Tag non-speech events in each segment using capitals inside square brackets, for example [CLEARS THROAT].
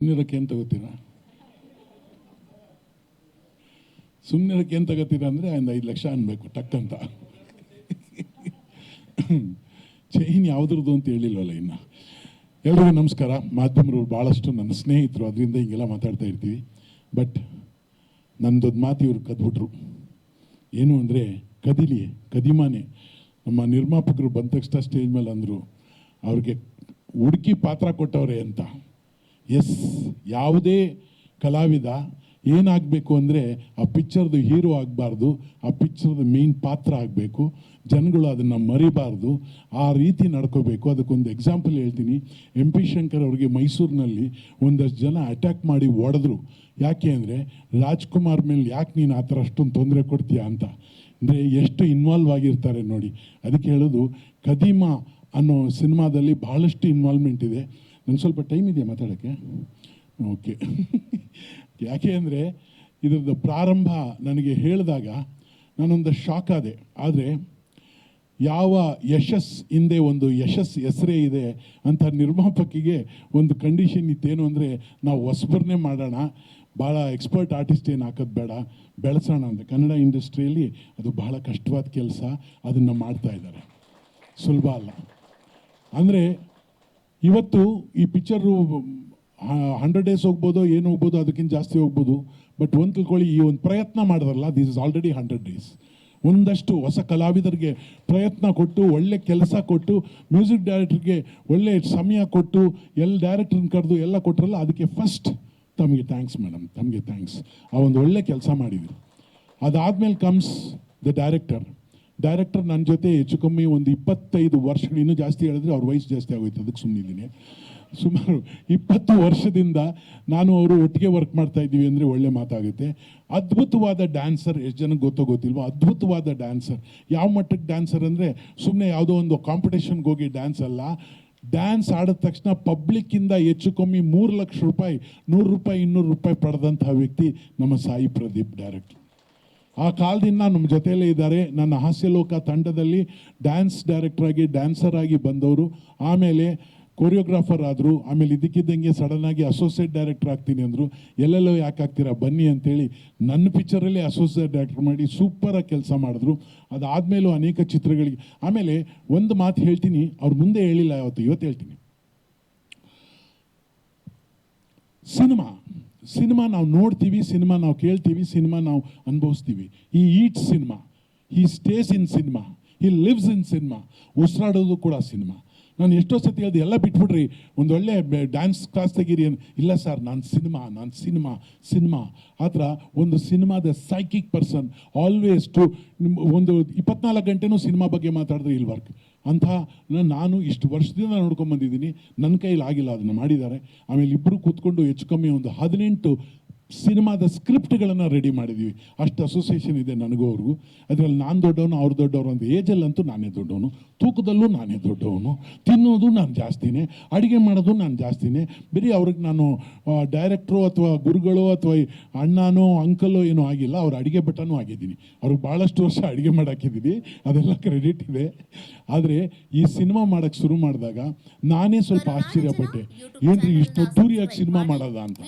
ಸುಮ್ಮನಿರಕ್ಕೆ ಏನು ತಗೋತೀರಾ ಸುಮ್ಮನಿರಕ್ಕೆ ಏನು ತಗೋತೀರಾ ಅಂದರೆ ಒಂದು ಐದು ಲಕ್ಷ ಅನ್ಬೇಕು, ಟಕ್ ಅಂತ. ಚೈನ್ ಯಾವುದ್ರದ್ದು ಅಂತ ಹೇಳಿಲ್ವಲ್ಲ ಇನ್ನು. ಎಲ್ರಿಗೂ ನಮಸ್ಕಾರ. ಮಾಧ್ಯಮರು ಭಾಳಷ್ಟು ನನ್ನ ಸ್ನೇಹಿತರು, ಅದರಿಂದ ಹಿಂಗೆಲ್ಲ ಮಾತಾಡ್ತಾ ಇರ್ತೀವಿ. ಬಟ್ ನಂದೊಂದು ಮಾತು ಇವ್ರು ಕದ್ಬಿಟ್ರು. ಏನು ಅಂದರೆ, ಕದಿಲಿ, ಕದಿಮಾನೆ. ನಮ್ಮ ನಿರ್ಮಾಪಕರು ಬಂದ ತಕ್ಷಣ ಸ್ಟೇಜ್ ಮೇಲೆ ಅಂದರು, ಅವ್ರಿಗೆ ಹುಡುಕಿ ಪಾತ್ರ ಕೊಟ್ಟವ್ರೆ ಅಂತ. ಎಸ್, ಯಾವುದೇ ಕಲಾವಿದ ಏನಾಗಬೇಕು ಅಂದರೆ ಆ ಪಿಕ್ಚರ್ದು ಹೀರೋ ಆಗಬಾರ್ದು, ಆ ಪಿಕ್ಚರ್ದು ಮೇನ್ ಪಾತ್ರ ಆಗಬೇಕು, ಜನಗಳು ಅದನ್ನು ಮರಿಬಾರ್ದು, ಆ ರೀತಿ ನಡ್ಕೋಬೇಕು. ಅದಕ್ಕೊಂದು ಎಕ್ಸಾಂಪಲ್ ಹೇಳ್ತೀನಿ. ಎಂ ಪಿ ಶಂಕರ್ ಅವ್ರಿಗೆ ಮೈಸೂರಿನಲ್ಲಿ ಒಂದಷ್ಟು ಜನ ಅಟ್ಯಾಕ್ ಮಾಡಿ ಒಡೆದ್ರು ಯಾಕೆ ಅಂದರೆ, ರಾಜ್ಕುಮಾರ್ ಮೇಲೆ ಯಾಕೆ ನೀನು ಆ ಥರ ಅಷ್ಟೊಂದು ತೊಂದರೆ ಕೊಡ್ತೀಯಾ ಅಂತ. ಅಂದರೆ ಎಷ್ಟು ಇನ್ವಾಲ್ವ್ ಆಗಿರ್ತಾರೆ ನೋಡಿ. ಅದಕ್ಕೆ ಹೇಳೋದು, ಕದೀಮ ಅನ್ನೋ ಸಿನಿಮಾದಲ್ಲಿ ಭಾಳಷ್ಟು ಇನ್ವಾಲ್ವ್ಮೆಂಟ್ ಇದೆ. ನಂಗೆ ಸ್ವಲ್ಪ ಟೈಮ್ ಇದೆಯಾ ಮಾತಾಡೋಕ್ಕೆ? ಓಕೆ. ಯಾಕೆ ಅಂದರೆ ಇದ್ರದ್ದು ಪ್ರಾರಂಭ ನನಗೆ ಹೇಳಿದಾಗ ನಾನೊಂದು ಶಾಕ್ ಆದೆ. ಆದರೆ ಯಾವ ಯಶಸ್ ಹಿಂದೆ ಒಂದು ಯಶಸ್ ಹೆಸರೇ ಇದೆ ಅಂತ ನಿರ್ಮಾಪಕಿಗೆ ಒಂದು ಕಂಡೀಷನ್ ಇತ್ತೇನು ಅಂದರೆ ನಾವು ಹೊಸಬರನ್ನೇ ಮಾಡೋಣ, ಭಾಳ ಎಕ್ಸ್ಪರ್ಟ್ ಆರ್ಟಿಸ್ಟ್ ಏನು ಹಾಕೋದು ಬೇಡ, ಬೆಳೆಸೋಣ ಅಂತ. ಕನ್ನಡ ಇಂಡಸ್ಟ್ರಿಯಲ್ಲಿ ಅದು ಬಹಳ ಕಷ್ಟವಾದ ಕೆಲಸ, ಅದನ್ನು ಮಾಡ್ತಾ ಇದ್ದಾರೆ. ಸುಲಭ ಅಲ್ಲ. ಅಂದರೆ ಇವತ್ತು ಈ ಪಿಕ್ಚರು ಹಂಡ್ರೆಡ್ ಡೇಸ್ ಹೋಗ್ಬೋದು, ಏನು ಹೋಗ್ಬೋದು, ಅದಕ್ಕಿಂತ ಜಾಸ್ತಿ ಹೋಗ್ಬೋದು. ಬಟ್ ಒಂದು ತಿಳ್ಕೊಳ್ಳಿ, ಈ ಒಂದು ಪ್ರಯತ್ನ ಮಾಡಿದ್ರಲ್ಲ this is already hundred days ಒಂದಷ್ಟು ಹೊಸ ಕಲಾವಿದರಿಗೆ ಪ್ರಯತ್ನ ಕೊಟ್ಟು, ಒಳ್ಳೆ ಕೆಲಸ ಕೊಟ್ಟು ಮ್ಯೂಸಿಕ್ ಡೈರೆಕ್ಟ್ರಿಗೆ ಒಳ್ಳೆ ಸಮಯ ಕೊಟ್ಟು ಎಲ್ಲ ಡೈರೆಕ್ಟ್ರನ್ನ ಕರೆದು ಎಲ್ಲ ಕೊಟ್ಟರಲ್ಲ ಅದಕ್ಕೆ ಫಸ್ಟ್ ತಮಗೆ ಥ್ಯಾಂಕ್ಸ್ ಮೇಡಮ್ ತಮಗೆ ಥ್ಯಾಂಕ್ಸ್ ಆ ಒಂದು ಒಳ್ಳೆ ಕೆಲಸ ಮಾಡಿದ್ರು. ಅದಾದಮೇಲೆ ಕಮ್ಸ್ ದ ಡೈರೆಕ್ಟರ್ ಡೈರೆಕ್ಟರ್ ನನ್ನ ಜೊತೆ ಹೆಚ್ಚು ಕಮ್ಮಿ ಒಂದು ಇಪ್ಪತ್ತೈದು ವರ್ಷಗಳು, ಇನ್ನೂ ಜಾಸ್ತಿ ಹೇಳಿದ್ರೆ ಅವ್ರ ವಯಸ್ಸು ಜಾಸ್ತಿ ಆಗೋಯ್ತು ಅದಕ್ಕೆ ಸುಮ್ಮನಿದ್ದೀನಿ ಸುಮಾರು ಇಪ್ಪತ್ತು ವರ್ಷದಿಂದ ನಾನು ಅವರು ಒಟ್ಟಿಗೆ ವರ್ಕ್ ಮಾಡ್ತಾ ಇದ್ದೀವಿ ಅಂದರೆ ಒಳ್ಳೆ ಮಾತಾಗುತ್ತೆ. ಅದ್ಭುತವಾದ ಡ್ಯಾನ್ಸರ್ ಎಷ್ಟು ಜನಕ್ಕೆ ಗೊತ್ತೋ ಗೊತ್ತಿಲ್ವೋ? ಅದ್ಭುತವಾದ ಡ್ಯಾನ್ಸರ್ ಯಾವ ಮಟ್ಟಕ್ಕೆ ಡ್ಯಾನ್ಸರ್ ಅಂದರೆ ಸುಮ್ಮನೆ ಯಾವುದೋ ಒಂದು ಕಾಂಪಿಟೇಷನ್ಗೆ ಹೋಗಿ ಡ್ಯಾನ್ಸ್ ಅಲ್ಲ. ಡ್ಯಾನ್ಸ್ ಆಡಿದ ತಕ್ಷಣ ಪಬ್ಲಿಕ್ಕಿಂದ ಹೆಚ್ಚು ಕಮ್ಮಿ ಮೂರು ಲಕ್ಷ ರೂಪಾಯಿ, ನೂರು ರೂಪಾಯಿ, ಇನ್ನೂರು ರೂಪಾಯಿ ಪಡೆದಂತಹ ವ್ಯಕ್ತಿ ನಮ್ಮ ಸಾಯಿ ಪ್ರದೀಪ್ ಡೈರೆಕ್ಟರ್ ಆ ಕಾಲದಿಂದ ನಮ್ಮ ಜೊತೆಯಲ್ಲೇ ಇದ್ದಾರೆ. ನನ್ನ ಹಾಸ್ಯಲೋಕ ತಂಡದಲ್ಲಿ ಡ್ಯಾನ್ಸ್ ಡೈರೆಕ್ಟರ್ ಆಗಿ ಡ್ಯಾನ್ಸರ್ ಆಗಿ ಬಂದವರು. ಆಮೇಲೆ ಕೊರಿಯೋಗ್ರಾಫರ್ ಆದರು. ಆಮೇಲೆ ಇದಕ್ಕಿದ್ದಂಗೆ ಸಡನ್ನಾಗಿ ಅಸೋಸಿಯೇಟ್ ಡೈರೆಕ್ಟರ್ ಆಗ್ತೀನಿ ಅಂದರು. ಎಲ್ಲೆಲ್ಲೋ ಯಾಕೆ ಆಗ್ತೀರಾ? ಬನ್ನಿ ಅಂತೇಳಿ ನನ್ನ ಪಿಕ್ಚರಲ್ಲೇ ಅಸೋಸಿಯೇಟ್ ಡೈರೆಕ್ಟರ್ ಮಾಡಿ ಸೂಪರಾಗಿ ಕೆಲಸ ಮಾಡಿದ್ರು. ಅದಾದಮೇಲೂ ಅನೇಕ ಚಿತ್ರಗಳಿಗೆ. ಆಮೇಲೆ ಒಂದು ಮಾತು ಹೇಳ್ತೀನಿ. ಅವ್ರು ಮುಂದೆ ಹೇಳಿಲ್ಲ ಯಾವತ್ತು, ಇವತ್ತು ಹೇಳ್ತೀನಿ. ಸಿನಿಮಾ. ಸಿನಿಮಾ ನಾವು ನೋಡ್ತೀವಿ, ಸಿನಿಮಾ ನಾವು ಕೇಳ್ತೀವಿ, ಸಿನಿಮಾ ನಾವು ಅನುಭವಿಸ್ತೀವಿ. ಈ ಈಟ್ ಸಿನಿಮಾ ಈ ಸ್ಟೇಸ್ ಇನ್ ಸಿನಿಮಾ ಈ ಲಿವ್ಸ್ ಇನ್ ಸಿನಿಮಾ ಉಸಿರಾಡೋದು ಕೂಡ ಸಿನಿಮಾ ನಾನು ಎಷ್ಟೋ ಸತಿ ಹೇಳಿದೆ, ಎಲ್ಲ ಬಿಟ್ಬಿಡ್ರಿ, ಒಂದು ಒಳ್ಳೆ ಡ್ಯಾನ್ಸ್ ಕ್ಲಾಸ್ ತೆಗೀರಿ ಇಲ್ಲ ಸರ್, ನಾನು ಸಿನಿಮಾ ನಾನು ಸಿನಿಮಾ ಸಿನಿಮಾ. ಆ ಥರ ಒಂದು ಸಿನಿಮಾದ ಸೈಕಿಕ್ ಪರ್ಸನ್ ಆಲ್ವೇಸ್ ಟು ಒಂದು ಇಪ್ಪತ್ನಾಲ್ಕು ಗಂಟೆನೂ ಸಿನಿಮಾ ಬಗ್ಗೆ ಮಾತಾಡಿದ್ರೆ ಇಲ್ಲಿ ವರ್ಕ್ ಅಂಥ ನಾನು ಇಷ್ಟು ವರ್ಷದಿಂದ ನೋಡ್ಕೊಂಬಂದಿದ್ದೀನಿ ನನ್ನ ಕೈಯಲ್ಲಿ ಆಗಿಲ್ಲ ಅದನ್ನು ಮಾಡಿದ್ದಾರೆ. ಆಮೇಲೆ ಇಬ್ಬರು ಕೂತ್ಕೊಂಡು ಹೆಚ್ಚು ಕಮ್ಮಿ ಒಂದು ಹದಿನೆಂಟು ಸಿನಿಮಾದ ಸ್ಕ್ರಿಪ್ಟ್ಗಳನ್ನು ರೆಡಿ ಮಾಡಿದ್ದೀವಿ ಅಷ್ಟು ಅಸೋಸಿಯೇಷನ್ ಇದೆ ನನಗೂ ಅವ್ರಿಗೂ. ಅದರಲ್ಲಿ ನಾನು ದೊಡ್ಡವನು ಅವ್ರು ದೊಡ್ಡವರು ಅಂತ ಏಜಲ್ಲಂತೂ ನಾನೇ ದೊಡ್ಡವನು. ತೂಕದಲ್ಲೂ ನಾನೇ ದೊಡ್ಡವನು. ತಿನ್ನೋದು ನಾನು ಜಾಸ್ತಿನೇ. ಅಡುಗೆ ಮಾಡೋದು ನಾನು ಜಾಸ್ತಿನೇ. ಬರೀ ಅವ್ರಿಗೆ ನಾನು ಡೈರೆಕ್ಟ್ರು ಅಥವಾ ಗುರುಗಳು ಅಥವಾ ಅಣ್ಣನೋ ಅಂಕಲೋ ಏನೋ ಆಗಿಲ್ಲ. ಅವ್ರ ಅಡುಗೆ ಭಟ್ಟನೂ ಆಗಿದ್ದೀನಿ. ಅವ್ರಿಗೆ ಭಾಳಷ್ಟು ವರ್ಷ ಅಡುಗೆ ಮಾಡಾಕಿದ್ದೀನಿ ಅದೆಲ್ಲ ಕ್ರೆಡಿಟ್ ಇದೆ. ಆದರೆ ಈ ಸಿನಿಮಾ ಮಾಡೋಕ್ಕೆ ಶುರು ಮಾಡಿದಾಗ ನಾನೇ ಸ್ವಲ್ಪ ಆಶ್ಚರ್ಯಪಟ್ಟೆ. ಏನ್ರಿ ಇಷ್ಟು ಅದ್ದೂರಿಯಾಗಿ ಸಿನಿಮಾ ಮಾಡೋದ ಅಂತ.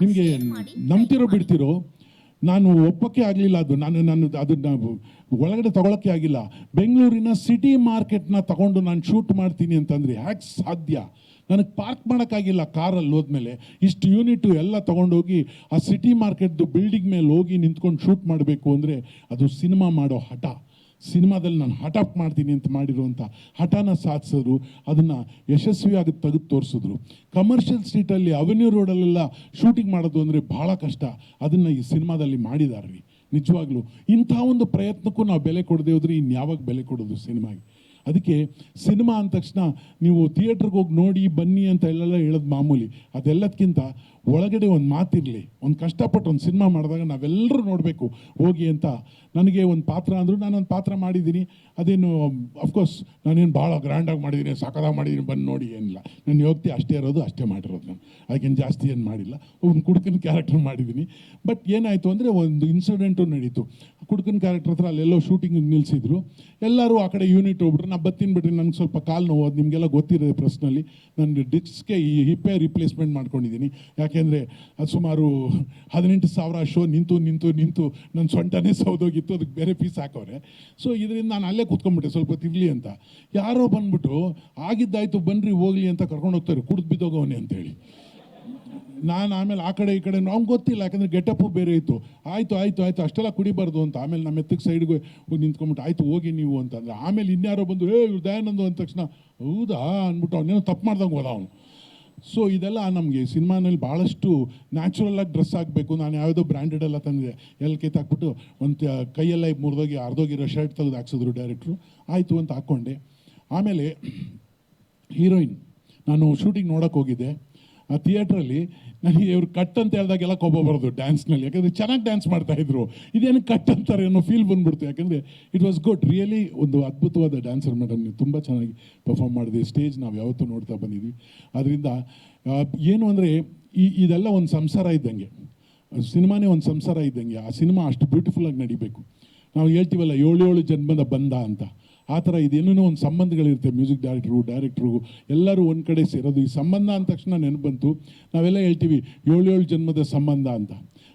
ನಿಮಗೆ ನಂಬ್ತಿರೋ ಬಿಡ್ತಿರೋ, ನಾನು ಒಪ್ಪಕ್ಕೆ ಆಗಲಿಲ್ಲ ಅದು. ನಾನು ನಾನು ಅದನ್ನು ಒಳಗಡೆ ತಗೊಳಕ್ಕೆ ಆಗಿಲ್ಲ. ಬೆಂಗಳೂರಿನ ಸಿಟಿ ಮಾರ್ಕೆಟ್ನ ತಗೊಂಡು ನಾನು ಶೂಟ್ ಮಾಡ್ತೀನಿ ಅಂತಂದರೆ ಹ್ಯಾಕ್ ಸಾಧ್ಯ? ನನಗೆ ಪಾರ್ಕ್ ಮಾಡೋಕ್ಕಾಗಿಲ್ಲ ಕಾರಲ್ಲಿ ಹೋದ್ಮೇಲೆ. ಇಷ್ಟು ಯೂನಿಟು ಎಲ್ಲ ತೊಗೊಂಡೋಗಿ ಆ ಸಿಟಿ ಮಾರ್ಕೆಟ್ದು ಬಿಲ್ಡಿಂಗ್ ಮೇಲೆ ಹೋಗಿ ನಿಂತ್ಕೊಂಡು ಶೂಟ್ ಮಾಡಬೇಕು ಅಂದರೆ ಅದು ಸಿನಿಮಾ ಮಾಡೋ ಹಠ. ಸಿನಿಮಾದಲ್ಲಿ ನಾನು ಹಠಾಪ್ ಮಾಡ್ತೀನಿ ಅಂತ ಮಾಡಿರುವಂಥ ಹಠನ ಸಾಧಿಸಿದ್ರು, ಅದನ್ನು ಯಶಸ್ವಿಯಾಗಿ ತೆಗೆದು ತೋರಿಸಿದ್ರು. ಕಮರ್ಷಿಯಲ್ ಸ್ಟ್ರೀಟಲ್ಲಿ ಅವೆನ್ಯೂ ರೋಡಲ್ಲೆಲ್ಲ ಶೂಟಿಂಗ್ ಮಾಡೋದು ಅಂದರೆ ಭಾಳ ಕಷ್ಟ. ಅದನ್ನು ಈ ಸಿನಿಮಾದಲ್ಲಿ ಮಾಡಿದ್ದಾರೆ ರೀ ನಿಜವಾಗ್ಲೂ ಇಂಥ ಒಂದು ಪ್ರಯತ್ನಕ್ಕೂ ನಾವು ಬೆಲೆ ಕೊಡದೆ ಹೋದ್ರೆ ಇನ್ಯಾವಾಗ ಬೆಲೆ ಕೊಡೋದು ಸಿನಿಮಾಗೆ? ಅದಕ್ಕೆ ಸಿನಿಮಾ ಅಂದ ತಕ್ಷಣ ನೀವು ಥಿಯೇಟ್ರಿಗೆ ಹೋಗಿ ನೋಡಿ ಬನ್ನಿ ಅಂತ ಎಲ್ಲೆಲ್ಲ ಹೇಳೋದು ಮಾಮೂಲಿ. ಅದೆಲ್ಲದಕ್ಕಿಂತ ಒಳಗಡೆ ಒಂದು ಮಾತಿರಲಿ, ಒಂದು ಕಷ್ಟಪಟ್ಟು ಒಂದು ಸಿನಿಮಾ ಮಾಡಿದಾಗ ನಾವೆಲ್ಲರೂ ನೋಡಬೇಕು, ಹೋಗಿ ಅಂತ. ನನಗೆ ಒಂದು ಪಾತ್ರ ಅಂದರು ನಾನೊಂದು ಪಾತ್ರ ಮಾಡಿದ್ದೀನಿ. ಅದೇನು ಅಫ್ಕೋರ್ಸ್ ನಾನೇನು ಭಾಳ ಗ್ರ್ಯಾಂಡಾಗಿ ಮಾಡಿದ್ದೀನಿ ಸಾಕಾಗಿ ಮಾಡಿದ್ದೀನಿ, ಬಂದು ನೋಡಿ, ಏನಿಲ್ಲ. ನನ್ನ ಯೋಗ್ತಿ ಅಷ್ಟೇ ಇರೋದು, ಅಷ್ಟೇ ಮಾಡಿರೋದು ನಾನು. ಅದಕ್ಕೇನು ಜಾಸ್ತಿ ಏನು ಮಾಡಿಲ್ಲ. ಒಂದು ಕುಡುಕನ ಕ್ಯಾರೆಕ್ಟರ್ ಮಾಡಿದ್ದೀನಿ. ಬಟ್ ಏನಾಯಿತು ಅಂದರೆ ಒಂದು ಇನ್ಸಿಡೆಂಟು ನಡೀತು. ಕುಡುಕನ ಕ್ಯಾರೆಕ್ಟರ್ ಹತ್ರ ಅಲ್ಲೆಲ್ಲೋ ಶೂಟಿಂಗ್ ನಿಲ್ಲಿಸಿದ್ರು ಎಲ್ಲರೂ ಆ ಕಡೆ ಯೂನಿಟ್ ಹೋಗ್ಬಿಟ್ರು. ನಾ ಬತ್ತೀನಿ ಬಿಟ್ರಿ ನನಗೆ ಸ್ವಲ್ಪ ಕಾಲು ನೋವು ನಿಮಗೆಲ್ಲ ಗೊತ್ತಿರೋದು ಪ್ರಶ್ನಲ್ಲಿ ನನ್ನ ಡಿಸ್ಕ್ಗೆ ಈ ಹಿಪ್ಪೆ ರಿಪ್ಲೇಸ್ಮೆಂಟ್ ಮಾಡ್ಕೊಂಡಿದ್ದೀನಿ. ಯಾಕೆಂದರೆ ಅದು ಸುಮಾರು ಹದಿನೆಂಟು ಸಾವಿರ ಶೋ ನಿಂತು ನಿಂತು ನಿಂತು ನನ್ನ ಸೊಂಟನೇ ಸೌದೋಗಿತ್ತು, ಅದಕ್ಕೆ ಬೇರೆ ಪೀಸ್ ಹಾಕವ್ರೆ. ಸೊ ಇದರಿಂದ ನಾನು ಅಲ್ಲೇ ಕೂತ್ಕೊಂಡ್ಬಿಟ್ಟೆ, ಸ್ವಲ್ಪ ತಿರ್ಲಿ ಅಂತ. ಯಾರೋ ಬಂದ್ಬಿಟ್ಟು, ಆಗಿದ್ದಾಯ್ತು, ಬನ್ರಿ, ಹೋಗ್ಲಿ ಅಂತ ಕರ್ಕೊಂಡು ಹೋಗ್ತಾರೆ, ಕುಡ್ದು ಬಿದ್ದೋಗವನೆ ಅಂತೇಳಿ ನಾನು ಆಮೇಲೆ ಆ ಕಡೆ ಈ ಕಡೆ, ನಮ್ಗೆ ಗೊತ್ತಿಲ್ಲ, ಯಾಕಂದರೆ ಗೆಟಪ್ಪು ಬೇರೆ ಇತ್ತು. ಆಯಿತು ಆಯಿತು ಆಯಿತು, ಅಷ್ಟೆಲ್ಲ ಕುಡಿಬಾರ್ದು ಅಂತ ಆಮೇಲೆ ನಮ್ಮ ಎತ್ತಕ್ಕೆ ಸೈಡ್ಗೆ ಹೋಗಿ ನಿಂತ್ಕೊಂಬಿಟ್ಟು ಆಯಿತು, ಹೋಗಿ ನೀವು ಅಂತಂದ್ರೆ ಆಮೇಲೆ ಇನ್ಯಾರೋ ಬಂದು, ಏ, ಇವ್ರು ದಯಾನಂದು ಅಂದ ತಕ್ಷಣ, ಹೌದಾ? ಅಂದ್ಬಿಟ್ಟು ಅವನೇನೋ ತಪ್ಪು ಮಾಡ್ದಂಗೆ ಹೋದ ಅವನು. ಸೊ ಇದೆಲ್ಲ ನಮಗೆ ಸಿನಿಮಾನಲ್ಲಿ ಭಾಳಷ್ಟು ನ್ಯಾಚುರಲಾಗಿ ಡ್ರೆಸ್ ಆಗಬೇಕು. ನಾನು ಯಾವುದೋ ಬ್ರ್ಯಾಂಡೆಡ್ ಎಲ್ಲ ತಂದಿದೆ. ಎಲ್ಲಿ ಕಿತ್ತಾಕ್ಬಿಟ್ಟು ಒಂದು ಕೈಯೆಲ್ಲ ಮುರಿದೋಗಿ ಅರ್ಧೋಗಿರೋ ಶರ್ಟ್ ತೆಗೆದು ಹಾಕ್ಸಿದ್ರು ಡೈರೆಕ್ಟ್ರು ಆಯಿತು ಅಂತ ಹಾಕ್ಕೊಂಡೆ ಆಮೇಲೆ [CLEARS THROAT] ಹೀರೋಯಿನ್, ನಾನು ಶೂಟಿಂಗ್ ನೋಡೋಕೆ ಹೋಗಿದ್ದೆ. ಆ ಥಿಯೇಟ್ರಲ್ಲಿ ನನಗೆ ಇವರು ಕಟ್ ಅಂತ ಹೇಳಿದಾಗೆಲ್ಲ ಕೋಪ ಬರೋದು ಡ್ಯಾನ್ಸ್ನಲ್ಲಿ. ಯಾಕಂದರೆ ಚೆನ್ನಾಗಿ ಡ್ಯಾನ್ಸ್ ಮಾಡ್ತಾಯಿದ್ರು ಇದೇನು ಕಟ್ ಅಂತಾರೆ ಅನ್ನೋ ಫೀಲ್ ಬಂದ್ಬಿಡ್ತು ಯಾಕಂದರೆ ಇಟ್ ವಾಸ್ ಗುಡ್ ರಿಯಲಿ ಒಂದು ಅದ್ಭುತವಾದ ಡ್ಯಾನ್ಸರ್ ಮೇಡಮ್ ನೀವು ತುಂಬ ಚೆನ್ನಾಗಿ ಪರ್ಫಾರ್ಮ್ ಮಾಡಿದೆ ಸ್ಟೇಜ್ ನಾವು ಯಾವತ್ತೂ ನೋಡ್ತಾ ಬಂದಿದ್ವಿ. ಅದರಿಂದ ಏನು ಅಂದರೆ ಈ, ಇದೆಲ್ಲ ಒಂದು ಸಂಸಾರ ಇದ್ದಂಗೆ. ಸಿನಿಮಾನೇ ಒಂದು ಸಂಸಾರ ಇದ್ದಂಗೆ. ಆ ಸಿನಿಮಾ ಅಷ್ಟು ಬ್ಯೂಟಿಫುಲ್ಲಾಗಿ ನಡಿಬೇಕು. ನಾವು ಹೇಳ್ತೀವಲ್ಲ, ಏಳು ಏಳು ಜನ್ಮದ ಬಂದ ಅಂತ. ಆ ಥರ ಇದೇನೇನೋ ಒಂದು ಸಂಬಂಧಗಳಿರುತ್ತೆ ಮ್ಯೂಸಿಕ್ ಡೈರೆಕ್ಟ್ರು ಡೈರೆಕ್ಟ್ರು ಎಲ್ಲರೂ ಒಂದು ಕಡೆ ಸೇರೋದು. ಈ ಸಂಬಂಧ ಅಂದ ತಕ್ಷಣ ನೆನಪು ಬಂತು. ನಾವೆಲ್ಲ ಹೇಳ್ತೀವಿ, ಏಳು ಏಳು ಜನ್ಮದ ಸಂಬಂಧ ಅಂತ.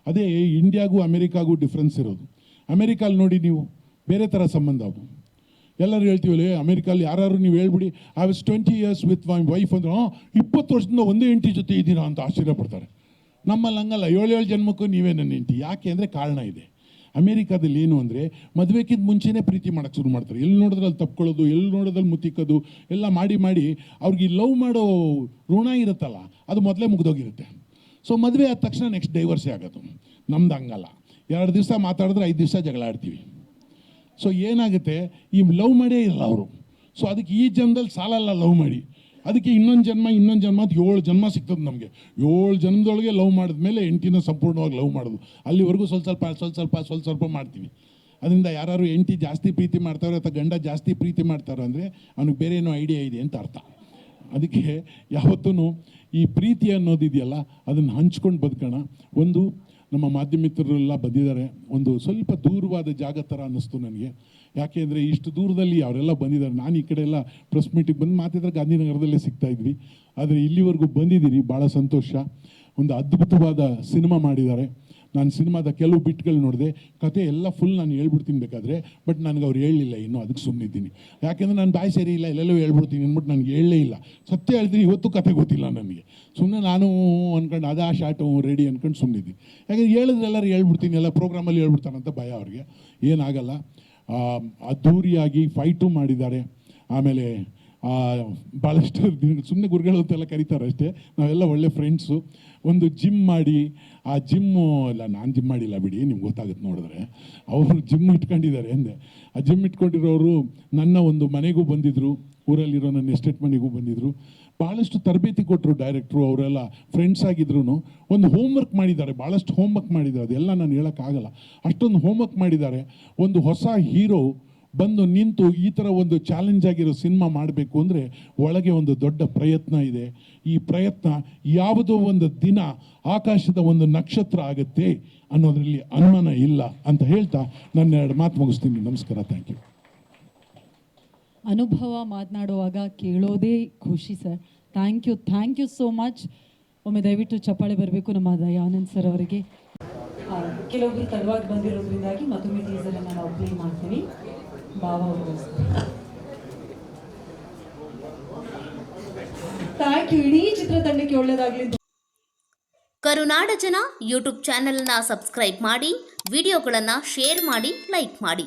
ಅದೇ, ಇಂಡಿಯಾಗೂ ಅಮೆರಿಕಾಗೂ ಡಿಫ್ರೆನ್ಸ್ ಇರೋದು. ಅಮೆರಿಕಾಲಿ ನೋಡಿ ನೀವು, ಬೇರೆ ಥರ ಸಂಬಂಧ ಅದು. ಎಲ್ಲರೂ ಹೇಳ್ತೀವಲ್ಲ ಅಮೆರಿಕಲ್ಲಿ ಯಾರು ನೀವು ಹೇಳ್ಬಿಡಿ I was twenty years with my wife ಅಂದ್ರೆ, ಹಾಂ, ಇಪ್ಪತ್ತು ವರ್ಷದಿಂದ ಒಂದೇ ಹೆಂಡತಿ ಜೊತೆ ಇದ್ದೀರಾ ಅಂತ ಆಶ್ಚರ್ಯ ಪಡ್ತಾರೆ. ನಮ್ಮಲ್ಲಿ ಹಂಗಲ್ಲ ಏಳು ಏಳು ಜನ್ಮಕ್ಕೂ ನೀವೇ ನನ್ನ ಹೆಂಡತಿ. ಯಾಕೆ ಅಂದರೆ ಕಾರಣ ಇದೆ. ಅಮೇರಿಕಾದಲ್ಲಿ ಏನು ಅಂದರೆ ಮದುವೆಕ್ಕಿಂತ ಮುಂಚೆನೇ ಪ್ರೀತಿ ಮಾಡೋಕ್ಕೆ ಶುರು ಮಾಡ್ತಾರೆ. ಎಲ್ಲಿ ನೋಡಿದ್ರೆ ಅಲ್ಲಿ ತಪ್ಕೊಳ್ಳೋದು, ಎಲ್ಲಿ ನೋಡೋದ್ರಲ್ಲಿ ಮುತ್ತಿಕ್ಕೋದು, ಎಲ್ಲ ಮಾಡಿ ಮಾಡಿ ಅವ್ರಿಗೆ ಲವ್ ಮಾಡೋ ಋಣ ಇರುತ್ತಲ್ಲ, ಅದು ಮೊದಲೇ ಮುಗ್ದೋಗಿರುತ್ತೆ. ಸೊ ಮದುವೆ ಆದ ತಕ್ಷಣ ನೆಕ್ಸ್ಟ್ ಡೈವರ್ಸೇ ಆಗೋದು. ನಮ್ದು ಹಂಗಲ್ಲ. ಎರಡು ದಿವಸ ಮಾತಾಡಿದ್ರೆ ಐದು ದಿವಸ ಜಗಳ ಆಡ್ತೀವಿ. ಸೊ ಏನಾಗುತ್ತೆ? ಈ ಲವ್ ಮಾಡೇ ಇಲ್ಲ ಅವರು. ಸೊ ಅದಕ್ಕೆ ಈ ಜನ್ದಲ್ಲಿ ಸಾಲಲ್ಲ ಲವ್ ಮಾಡಿ. ಅದಕ್ಕೆ ಇನ್ನೊಂದು ಜನ್ಮ ಇನ್ನೊಂದು ಜನ್ಮ ಅಂತ ಏಳು ಜನ್ಮ ಸಿಗ್ತದೆ ನಮಗೆ. ಏಳು ಜನ್ಮದೊಳಗೆ ಲವ್ ಮಾಡಿದ ಮೇಲೆ ಎಂಟಿನ ಸಂಪೂರ್ಣವಾಗಿ ಲವ್ ಮಾಡೋದು. ಅಲ್ಲಿವರೆಗೂ ಸ್ವಲ್ಪ ಸ್ವಲ್ಪ ಸ್ವಲ್ಪ ಸ್ವಲ್ಪ ಸ್ವಲ್ಪ ಸ್ವಲ್ಪ ಮಾಡ್ತೀವಿ. ಅದರಿಂದ ಯಾರು ಎಂಟಿ ಜಾಸ್ತಿ ಪ್ರೀತಿ ಮಾಡ್ತಾರೋ ಅಥವಾ ಗಂಡ ಜಾಸ್ತಿ ಪ್ರೀತಿ ಮಾಡ್ತಾರೋ ಅಂದರೆ ಅವ್ನಿಗೆ ಬೇರೆ ಏನೋ ಐಡಿಯಾ ಇದೆ ಅಂತ ಅರ್ಥ. ಅದಕ್ಕೆ ಯಾವತ್ತೂ ಈ ಪ್ರೀತಿ ಅನ್ನೋದಿದೆಯಲ್ಲ ಅದನ್ನು ಹಂಚ್ಕೊಂಡು ಬದುಕೋಣ. ಒಂದು ನಮ್ಮ ಮಾಧ್ಯಮಿತರೆಲ್ಲ ಬಂದಿದ್ದಾರೆ. ಒಂದು ಸ್ವಲ್ಪ ದೂರವಾದ ಜಾಗ ಥರ ಅನ್ನಿಸ್ತು ನನಗೆ. ಯಾಕೆ ಅಂದರೆ ಇಷ್ಟು ದೂರದಲ್ಲಿ ಅವರೆಲ್ಲ ಬಂದಿದ್ದಾರೆ. ನಾನು ಈ ಕಡೆ ಎಲ್ಲ ಪ್ರೆಸ್ ಮೀಟಿಗೆ ಬಂದು ಮಾತಿದ್ರೆ ಗಾಂಧಿನಗರದಲ್ಲೇ ಸಿಗ್ತಾ ಇದ್ವಿ. ಆದರೆ ಇಲ್ಲಿವರೆಗೂ ಬಂದಿದ್ದೀರಿ ಭಾಳ ಸಂತೋಷ. ಒಂದು ಅದ್ಭುತವಾದ ಸಿನಿಮಾ ಮಾಡಿದ್ದಾರೆ. ನಾನು ಸಿನಿಮಾದ ಕೆಲವು ಬಿಟ್ಗಳು ನೋಡಿದೆ. ಕತೆ ಎಲ್ಲ ಫುಲ್ ನಾನು ಹೇಳ್ಬಿಡ್ತೀನಿ ಬೇಕಾದರೆ ಬಟ್ ನನಗೆ ಅವ್ರು ಹೇಳಲಿಲ್ಲ ಇನ್ನೂ ಅದಕ್ಕೆ ಸುಮ್ಮನಿದ್ದೀನಿ ಯಾಕೆಂದರೆ ನಾನು ಬಾಯಿ ಸರಿ ಇಲ್ಲ ಎಲ್ಲೆಲ್ಲೋ ಹೇಳ್ಬಿಡ್ತೀನಿ ಅಂದ್ಬಿಟ್ಟು ನನಗೆ ಹೇಳಲೇ ಇಲ್ಲ. ಸತ್ಯ ಹೇಳ್ತೀನಿ ಇವತ್ತು ಕತೆ ಗೊತ್ತಿಲ್ಲ ನನಗೆ. ಸುಮ್ಮನೆ ನಾನು ಅಂದ್ಕೊಂಡು ಅದಾ ಶಾಟು ರೆಡಿ ಅಂದ್ಕೊಂಡು ಸುಮ್ಮನಿದ್ದೀನಿ ಯಾಕೆಂದ್ರೆ ಹೇಳಿದ್ರೆ ಎಲ್ಲರೂ ಹೇಳ್ಬಿಡ್ತೀನಿ ಎಲ್ಲ ಪ್ರೋಗ್ರಾಮಲ್ಲಿ ಹೇಳ್ಬಿಡ್ತಾನಂತ ಭಯ ಅವ್ರಿಗೆ. ಏನಾಗಲ್ಲ. ಆ, ಅದ್ಧೂರಿಯಾಗಿ ಫೈಟು ಮಾಡಿದ್ದಾರೆ. ಆಮೇಲೆ ಭಾಳಷ್ಟು ಸುಮ್ಮನೆ ಗುರುಗಳು ಅಂತೆಲ್ಲ ಕರೀತಾರೆ ಅಷ್ಟೇ. ನಾವೆಲ್ಲ ಒಳ್ಳೆ ಫ್ರೆಂಡ್ಸು ಒಂದು ಜಿಮ್ ಮಾಡಿ, ಆ ಜಿಮ್ಮು ಇಲ್ಲ ನಾನು ಜಿಮ್ ಮಾಡಿಲ್ಲ ಬಿಡಿ, ನಿಮ್ಗೆ ಗೊತ್ತಾಗುತ್ತೆ ನೋಡಿದ್ರೆ. ಅವರು ಜಿಮ್ ಇಟ್ಕೊಂಡಿದ್ದಾರೆ ಅಂದೆ. ಆ ಜಿಮ್ ಇಟ್ಕೊಂಡಿರೋರು ನನ್ನ ಒಂದು ಮನೆಗೂ ಬಂದಿದ್ದರು ಊರಲ್ಲಿರೋ ನನ್ನ ಎಸ್ಟೇಟ್ ಮನೆಗೂ ಬಂದಿದ್ದರು ಭಾಳಷ್ಟು ತರಬೇತಿ ಕೊಟ್ಟರು ಡೈರೆಕ್ಟ್ರು ಅವರೆಲ್ಲ ಫ್ರೆಂಡ್ಸ್ ಆಗಿದ್ರು ಒಂದು ಹೋಮ್ವರ್ಕ್ ಮಾಡಿದ್ದಾರೆ ಭಾಳಷ್ಟು ಹೋಮ್ವರ್ಕ್ ಮಾಡಿದ್ದಾರೆ. ಅದೆಲ್ಲ ನಾನು ಹೇಳೋಕ್ಕಾಗಲ್ಲ. ಅಷ್ಟೊಂದು ಹೋಮ್ವರ್ಕ್ ಮಾಡಿದ್ದಾರೆ. ಒಂದು ಹೊಸ ಹೀರೋ ಬಂದು ನಿಂತು ಈ ಥರ ಒಂದು ಚಾಲೆಂಜ್ ಆಗಿರೋ ಸಿನಿಮಾ ಮಾಡಬೇಕು ಅಂದರೆ ಒಳಗೆ ಒಂದು ದೊಡ್ಡ ಪ್ರಯತ್ನ ಇದೆ. ಈ ಪ್ರಯತ್ನ ಯಾವುದೋ ಒಂದು ದಿನ ಆಕಾಶದ ಒಂದು ನಕ್ಷತ್ರ ಆಗುತ್ತೆ ಅನ್ನೋದರಲ್ಲಿ ಅನುಮಾನ ಇಲ್ಲ ಅಂತ ಹೇಳ್ತಾ ನನ್ನ ಎರಡು ಮಾತು ಮುಗಿಸ್ತೀನಿ. ನಮಸ್ಕಾರ. ಥ್ಯಾಂಕ್ ಯು ಅನುಭವ ಮಾತನಾಡುವಾಗ ಕೇಳೋದೇ ಖುಷಿ sir. Thank you thank you so much ಒಮ್ಮೆ ದಯವಿಟ್ಟು ಚಪ್ಪಾಳೆ ಬರಬೇಕು ನಮ್ಮ ದಯಾನಂದ್ ಸರ್ ಅವರಿಗೆ. ಕೆಲವೊಬ್ಬರು ತಡವಾಗಿ ಬಂದಿರೋದ್ರಿಂದಾಗಿ ಮತ್ತೊಮ್ಮೆ ಟೀಸರನ್ನು ನಾವು ಪ್ಲೇ ಮಾಡ್ತೀವಿ ಭಾವ ಥ್ಯಾಂಕ್ ಯು ಇಡೀ ಚಿತ್ರತಂಡಕ್ಕೆ ಒಳ್ಳೆಯದಾಗಲಿ ಕರುನಾಡ ಜನ ಯೂಟ್ಯೂಬ್ ಚಾನೆಲ್ನ ಸಬ್ಸ್ಕ್ರೈಬ್ ಮಾಡಿ ವಿಡಿಯೋಗಳನ್ನು ಶೇರ್ ಮಾಡಿ ಲೈಕ್ ಮಾಡಿ.